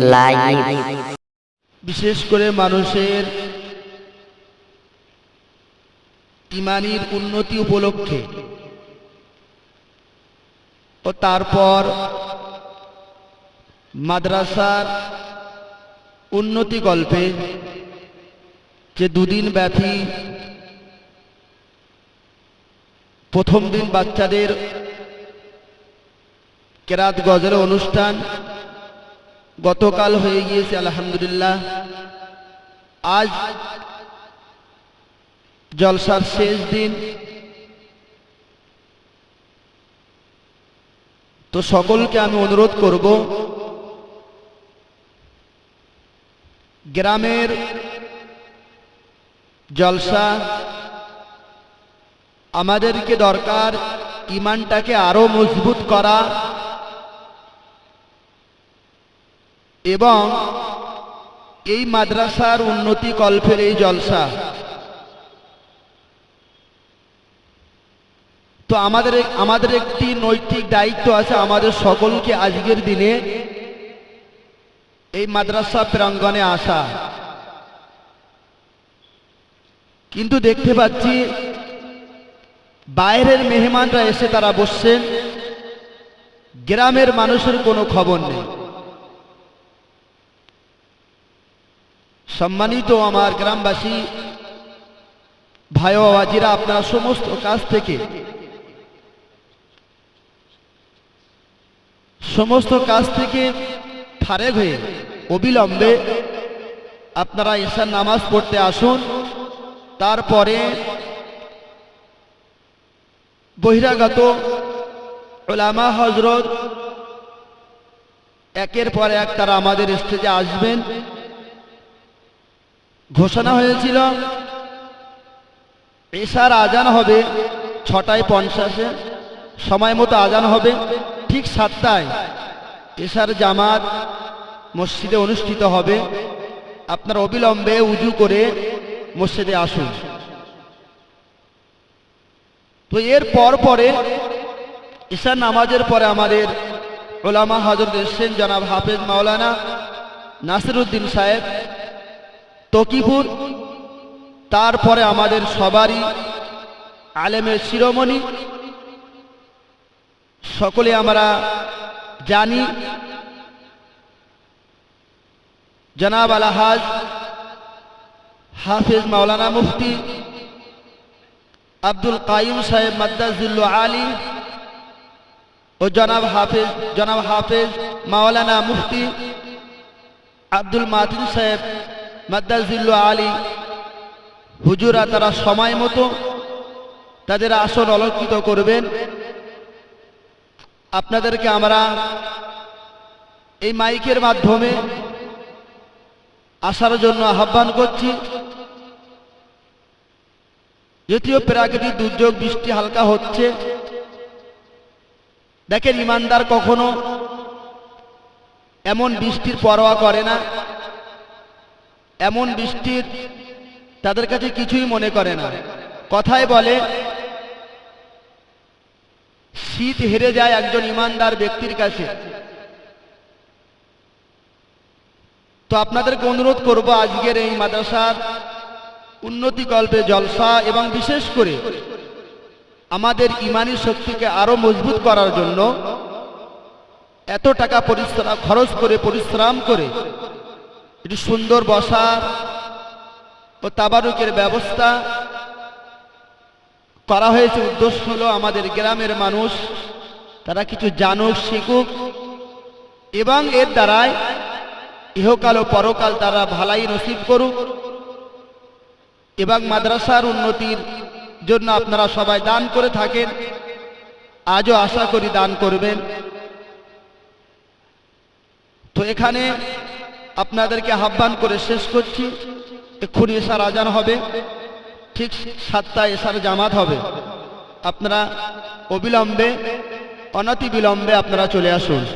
Live বিশেষ করে মানুষের ইমানির উন্নতি উপলক্ষে। ও তারপর মাদ্রাসার উন্নতি গল্পে যে দুদিন ব্যাপী প্রথম দিন বাচ্চাদের কেরাত গজল অনুষ্ঠান গতকাল হয়ে গিয়েছে, আলহামদুলিল্লাহ। আজ জলসার শেষ দিন। তো সকলকে আমি অনুরোধ করব, গ্রামের জলসা আমাদেরকে দরকার, ইমানটাকে আরও মজবুত করা। এবং এই মাদ্রাসার উন্নতি কল্পের এই জলসা। তো আমাদের আমাদের একটি নৈতিক দায়িত্ব আছে আমাদের সকলকে আজকের দিনে এই মাদ্রাসা প্রাঙ্গণে আসা। কিন্তু দেখতে পাচ্ছি বাইরের মেহমানরা এসে তারা বসছেন, গ্রামের মানুষের কোনো খবর নেই। সম্মানিত আমার গ্রামবাসী, ভাই ও বাবাজিরা আপনারা সমস্ত কাজ থেকে, সমস্ত কাজ থেকে ফারেক হয়ে, অবিলম্বে আপনারা ঈশার নামাজ পড়তে আসুন। তারপরে বহিরাগত ওলামা হজরত একের পর এক তারা আমাদের স্টেজে আসবেন। ঘোষণা হয়েছিল এশার আজান হবে ছটায় পঞ্চাশে, সময় মতো আজান হবে ঠিক সাতটায়। এশার জামাত মসজিদে অনুষ্ঠিত হবে। আপনার অবিলম্বে উজু করে মসজিদে আসুন। তো এর পর পরে ঈশার নামাজের পরে আমাদের ওলামা হজরত এসছেন জনাব হাফেজ মাওলানা নাসিরুদ্দিন সাহেব। তকিপুর তারপরে আমাদের সবারই আলেমের শিরোমণি। সকলে আমরা জানি জনাব আলাহাজ হাফিজ মাওলানা মুফতি আব্দুল কাইম সাহেব মাদ্দাজুল্লু আলী ও জনাব হাফিজ জনাব হাফিজ মাওলানা মুফতি আব্দুল মাতিন সাহেব মাদ্দাজিল্লু আলী। হুজুরা তারা সময় মতো তাদের আসন অলঙ্কিত করবেন। আপনাদেরকে আমরা এই মাইকের মাধ্যমে আসার জন্য আহ্বান করছি। যদিও প্রাকৃতিক দুর্যোগ, বৃষ্টি হালকা হচ্ছে। দেখেন ইমানদার কখনো এমন বৃষ্টির পরোয়া করে না। এমন বৃষ্টির তাদের কাছে কিছুই মনে করে না। কথায় বলে, শীত হেরে যায় একজন ইমানদার ব্যক্তির কাছে। তো আপনাদেরকে অনুরোধ করব আজকের এই মাদ্রাসার উন্নতি কল্পে জলসা এবং বিশেষ করে আমাদের ইমানি শক্তিকে আরও মজবুত করার জন্য এত টাকা পরিশ্রম, খরচ করে পরিশ্রম করে একটু সুন্দর বসার ও তাবারুকের ব্যবস্থা করা হয়েছে। উদ্দেশ্য হলো আমাদের গ্রামের মানুষ, তারা কিছু জানুক, শিখুক এবং এর দ্বারাই ইহকাল ও পরকাল তারা ভালাই নসিব করুক এবং মাদ্রাসার উন্নতির জন্য আপনারা সবাই দান করে থাকেন। আজও আশা করি দান করবেন। তো এখানে আপনাদেরকে আহ্বান করে শেষ করছি। এক্ষুনি এসার আজান হবে। ঠিক সাতটা এসার জামাত হবে। আপনারা অবিলম্বে অনতি বিলম্বে আপনারা চলে আসুন।